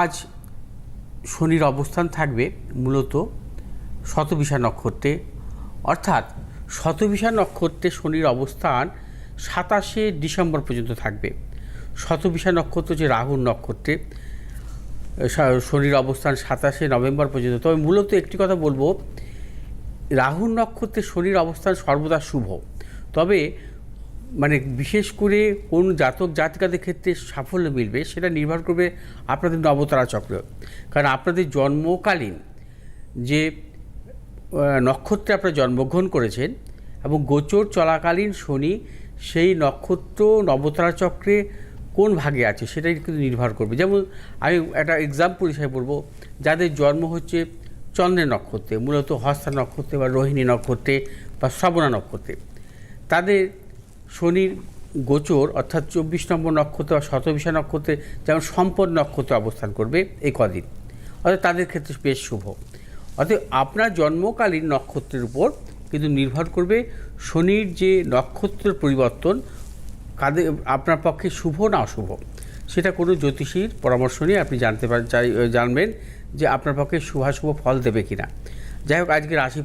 আজ শনির অবস্থান থাকবে মূলত শতবিশা নক্ষত্রে। অর্থাৎ শতবিশা নক্ষত্রে শনির অবস্থান সাতাশে ডিসেম্বর পর্যন্ত থাকবে। শতবিশা নক্ষত্র যে রাহুর নক্ষত্রে। শনির অবস্থান সাতাশে নভেম্বর পর্যন্ত। তবে মূলত একটি কথা বলব, রাহুর নক্ষত্রে শনির অবস্থান সর্বদা শুভ। তবে মানে বিশেষ করে কোন জাতক জাতিকাদের ক্ষেত্রে সাফল্য মিলবে সেটা নির্ভর করবে আপনাদের নবতারা চক্র। কারণ আপনাদের জন্মকালীন যে নক্ষত্রে আপনারা জন্মগ্রহণ করেছেন এবং গোচর চলাকালীন শনি সেই নক্ষত্র নবতারা চক্রে কোন ভাগে আছে সেটাই কিন্তু নির্ভর করবে। যেমন আমি একটা এক্সাম্পল হিসাবে বলব, যাদের জন্ম হচ্ছে চন্দ্রের নক্ষত্রে, মূলত হস্তা নক্ষত্রে বা রোহিণী নক্ষত্রে বা শ্রবণা নক্ষত্রে। তাদের শনির গোচর, অর্থাৎ চব্বিশ নম্বর নক্ষত্র শতবিশা নক্ষত্রে যেমন সম্পদ নক্ষত্র অবস্থান করবে, এই কদিন। অর্থাৎ তাদের ক্ষেত্রে বেশ শুভ। অর্থাৎ আপনার জন্মকালীন নক্ষত্রের উপর কিন্তু নির্ভর করবে শনির যে নক্ষত্রের পরিবর্তন, কাদের, আপনার পক্ষে শুভ না অশুভ। সেটা কোনো জ্যোতিষীর পরামর্শ নিয়ে আপনি জানতে চাই, জানবেন যে আপনার পক্ষে শুভাশুভ ফল দেবে কিনা। যাই হোক আজকে রাশি